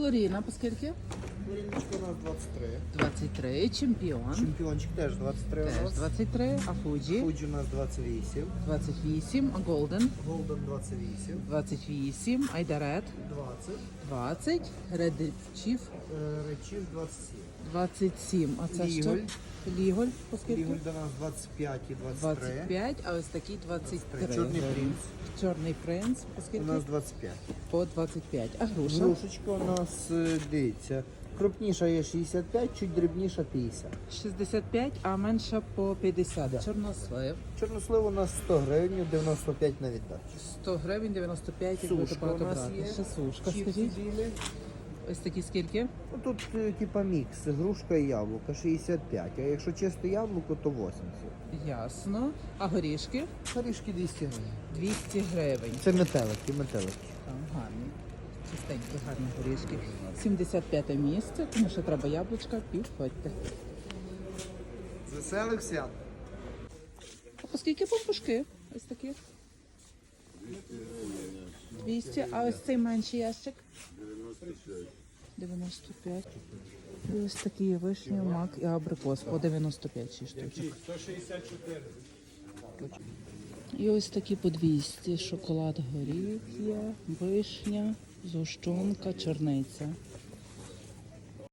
Флоріна, по скільки? Флоріночка у нас 23. 23. Чемпіон. Чемпіончик теж 23 у Теж нас. 23. А Фуджі? Фуджі у нас 28. 28. А Голден? Голден 28. 28. Айдарет? 20. 20. Ред Чіф? Е, Речів 27. 27. А це Ліголь. що? Ліголь. По скільки? Ліголь до нас 25 і 23. 25, а ось такий 23. Чорний принц. Чорний принц, по У скільки? нас 25. По 25. А груша? Грушечка у нас, е, дивіться, крупніша є 65, чуть дрібніша 50. 65, а менша по 50. Чорнослив. Чорнослив у нас 100 гривень, 95 на віддачу. 100 гривень, 95, як будете Сушка у нас є. Ще сушка скажіть. Ось такі скільки? Ну, Тут е, типа мікс, грушка і яблука 65, а якщо чисто яблуко, то 80. Ясно. А горішки? Горішки 200 гривень. 200 гривень. Це метелики, метелики. Там гарні. Чистенькі, гарні горішки. 75 місце, тому що треба яблучка, підходьте. Веселих свят. А по скільки пампушки? Ось такі? 200. А ось цей менший ящик? 95. І ось такі вишні, мак і абрикос по 95 6 штучок. 164. І ось такі по 200. Шоколад горіх є, вишня, зущонка, чорниця.